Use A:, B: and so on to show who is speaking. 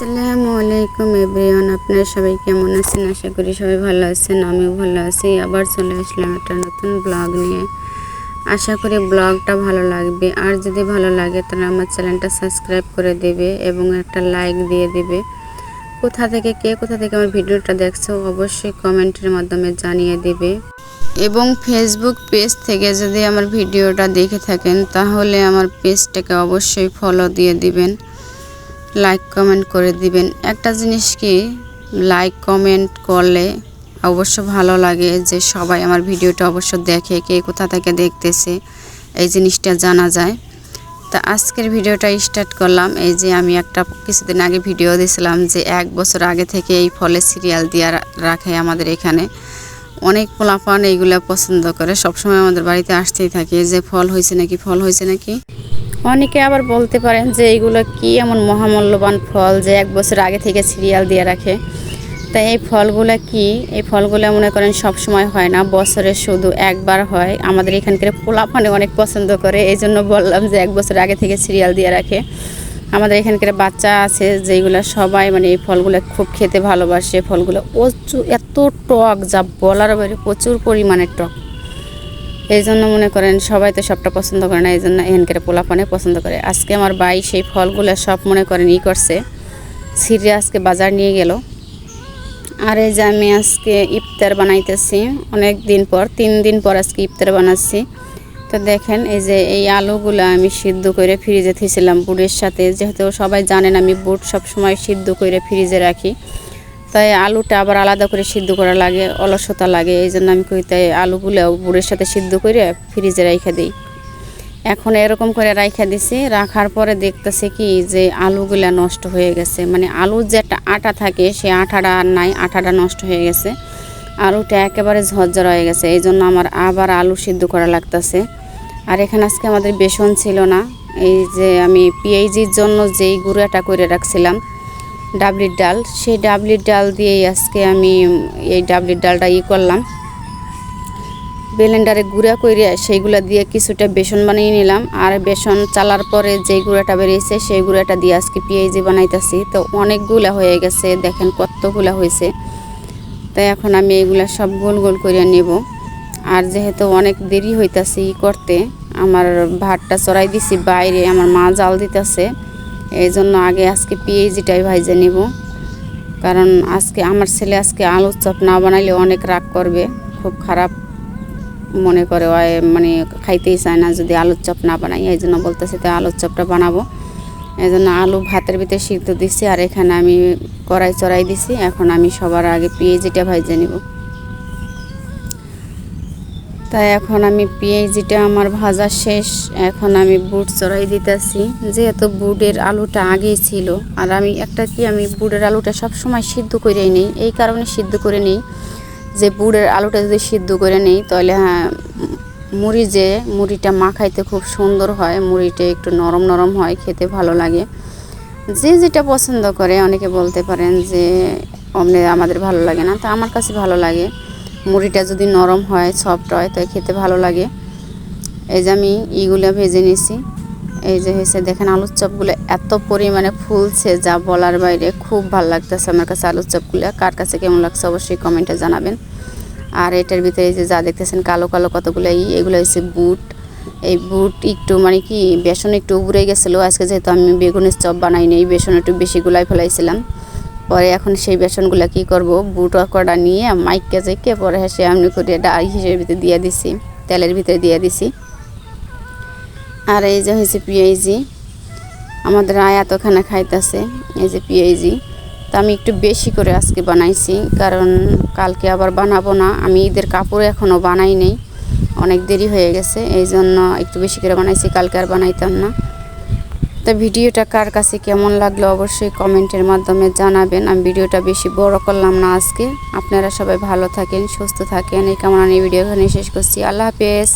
A: আসসালামু আলাইকুম এভরিওয়ান, আপনারা সবাই কেমন আছেন? আশা করি সবাই ভালো আছেন, আমিও ভালো আছি। আবার চলে আসলাম একটা নতুন ব্লগ নিয়ে। আশা করি ব্লগটা ভালো লাগবে। আর যদি ভালো লাগে, তাহলে আমার চ্যানেলটা সাবস্ক্রাইব করে দেবে এবং একটা লাইক দিয়ে দেবে। কোথা থেকে, কে কোথা থেকে আমার ভিডিওটা দেখছ, অবশ্যই কমেন্টের মাধ্যমে জানিয়ে দেবে। এবং ফেসবুক পেজ থেকে যদি আমার ভিডিওটা দেখে থাকেন, তাহলে আমার পেজটাকে অবশ্যই ফলো দিয়ে দিবেন। লাইক কমেন্ট করে দিবেন। একটা জিনিস কি লাইক কমেন্ট করলে অবশ্য ভালো লাগে যে সবাই আমার ভিডিওটা অবশ্য দেখে, কে কোথা থেকে দেখতেছে, এই জিনিসটা জানা যায়। তা আজকের ভিডিওটা স্টার্ট করলাম। এই যে আমি একটা কিছুদিন আগে ভিডিও দিয়েছিলাম যে এক বছর আগে থেকে এই ফলের সিরিয়াল দিয়ে রাখে আমাদের এখানে। অনেক পোলাপান এইগুলো পছন্দ করে। সবসময় আমাদের বাড়িতে আসতেই থাকে যে ফল হয়েছে নাকি, ফল হয়েছে নাকি। অনেকে আবার বলতে পারেন যে এইগুলো কি এমন মহামূল্যবান ফল যে এক বছর আগে থেকে সিরিয়াল দিয়ে রাখে। তাই এই ফলগুলো কি? এই ফলগুলো মনে করেন সব সময় হয় না, বছরে শুধু একবার হয়। আমাদের এখানকার পোলাপানে অনেক পছন্দ করে এই জন্য বললাম যে এক বছর আগে থেকে সিরিয়াল দিয়ে রাখে। আমাদের এখানকার বাচ্চা আছে যেগুলো সবাই মানে এই ফলগুলো খুব খেতে ভালোবাসে। ফলগুলো প্রচুর এত টক যা বলার বাইরে প্রচুর পরিমাণে টক। এই জন্য মনে করেন সবাই তো সবটা পছন্দ করে না এই জন্য এখানকার পোলাপানে পছন্দ করে। আজকে আমার ভাই সেই ফলগুলো সব মনে করেন ই করছে। ছিঁড়ে আজকে বাজার নিয়ে গেল। আর এই যে আমি আজকে ইফতার বানাইতেছি, অনেক দিন পর, তিন দিন পর আজকে ইফতার বানাচ্ছি। তো দেখেন এই যে এই আলুগুলো আমি সিদ্ধ করে ফ্রিজে থিয়েছিলাম বুটের সাথে। যেহেতু সবাই জানেন আমি বুট সব সময় সিদ্ধ করে ফ্রিজে রাখি। তাই আলুটা আবার আলাদা করে সিদ্ধ করা লাগে, অলসতা লাগে, এই জন্য আমি কই তাই আলুগুলো বুড়ের সাথে সিদ্ধ করে ফ্রিজে রাইখা দিই। এখন এরকম করে রাইখা দিছি, রাখার পরে দেখতেছে কি যে আলুগুলা নষ্ট হয়ে গেছে। মানে আলুর যে একটা আটা থাকে, সে আটাটা আর নাই আঠাটা নষ্ট হয়ে গেছে। আলুটা একেবারে ঝরঝর হয়ে গেছে, এই জন্য আমার আবার আলু সিদ্ধ করা লাগতেছে। আর এখানে আজকে আমাদের বেসন ছিল না, এই যে আমি পিএইজির জন্য যেই গুঁড়াটা করে রাখছিলাম ডাবলির ডাল। সেই ডাবলির ডাল দিয়েই আজকে আমি এই ডাবলির ডালটা ই করলাম। ব্লেন্ডারে গুঁড়া করে সেইগুলা দিয়ে কিছুটা বেসন বানিয়ে নিলাম। আর বেসন চালার পরে যে গুঁড়াটা বেরিয়েছে, সেই গুঁড়াটা দিয়ে আজকে পেঁয়াজি বানাইতেছি। তো অনেকগুলা হয়ে গেছে, দেখেন কতগুলা হয়েছে তাই এখন আমি এইগুলা সব গোল গোল করে নেব। আর যেহেতু অনেক দেরি হইতাছে ই করতে, আমার ভাতটা চড়াই দিছি, বাইরে আমার মা জাল দিতেছে। এই জন্য আগে আজকে পেঁয়াজিটাই ভাইজে নেব। কারণ আজকে আমার ছেলে আজকে আলুর চপ না বানাইলে অনেক রাগ করবে, খুব খারাপ মনে করে মানে খাইতেই চায় না যদি আলুর চপ না বানাই এই জন্য বলতেছে তো আলুর চপটা বানাবো। এই জন্য আলু ভাতের ভিতরে সিদ্ধ দিছি আর এখানে আমি কড়াই চড়াই দিছি, এখন আমি সবার আগে পেঁয়াজিটা ভাইজে নিব। তাই এখন আমি পেঁয়াজিটা আমার ভাজা শেষ। এখন আমি বুট চড়াই দিতেছি। যেহেতু বুটের আলুটা আগেই ছিল, আর আমি একটা কি, আমি বুটের আলুটা সব সময় সিদ্ধ করেই নিই। এই কারণে সিদ্ধ করে নিই। যে বুটের আলুটা যদি সিদ্ধ করে নেই, তাহলে হ্যাঁ মুড়ি যে, মুড়িটা মাখাইতে খুব সুন্দর হয়। মুড়িটা একটু নরম নরম হয়, খেতে ভালো লাগে। যে যেটা পছন্দ করে, অনেকে বলতে পারেন যে, অমনে আমাদের ভালো লাগে না। তা আমার কাছে ভালো লাগে। মুড়িটা যদি নরম হয় সফট হয় তাই খেতে ভালো লাগে। এই যে আমি ইগুলো ভেজে নিছি। এই যে হয়েছে, দেখেন আলুর চপগুলো এত পরিমাণে ফুলছে যা বলার বাইরে খুব ভালো লাগতেছে আমার কাছে আলুর চপগুলো। কার কাছে কেমন লাগছে অবশ্যই কমেন্টে জানাবেন। আর এটার ভিতরে এই যে যা দেখতেছেন, কালো কালো কতগুলো ই, এগুলো হচ্ছে বুট। এই বুট একটু মানে কি, বেসন একটু উবরে গেছিল। আজকে যেহেতু আমি বেগুনের চপ বানাইনি নেই বেসন একটু বেশি গুলাই ফেলাইছিলাম। পরে এখন সেই বেসনগুলো কি করব? বুট কটা নিয়ে মাইককে চেকে পরে হেসে আমি করে ডাল হিসেবে ভিতরে দিয়ে দিছি, তেলের ভিতরে দিয়ে দিছি। আর এই যে হয়েছে পিঁয়াজি, আমাদের আয়াত ওখানে খাইতেছে, এই যে পিঁয়াজি। তো আমি একটু বেশি করে আজকে বানাইছি, কারণ কালকে আবার বানাবো না, আমি ঈদের কাপড় এখনও বানাই নেই, অনেক দেরি হয়ে গেছে এই জন্য একটু বেশি করে বানাইছি, কালকে আর বানাইতাম না। তো ভিডিওটা কার কাছে কেমন লাগল অবশ্যই কমেন্টের মাধ্যমে জানাবেন। আমি ভিডিওটা বেশি বড় করলাম না আজকে। আপনারা সবাই ভালো থাকেন, সুস্থ থাকেন। এই কেমন নিয়ে ভিডিও এখানে শেষ করছি। আল্লাহ হাফেজ।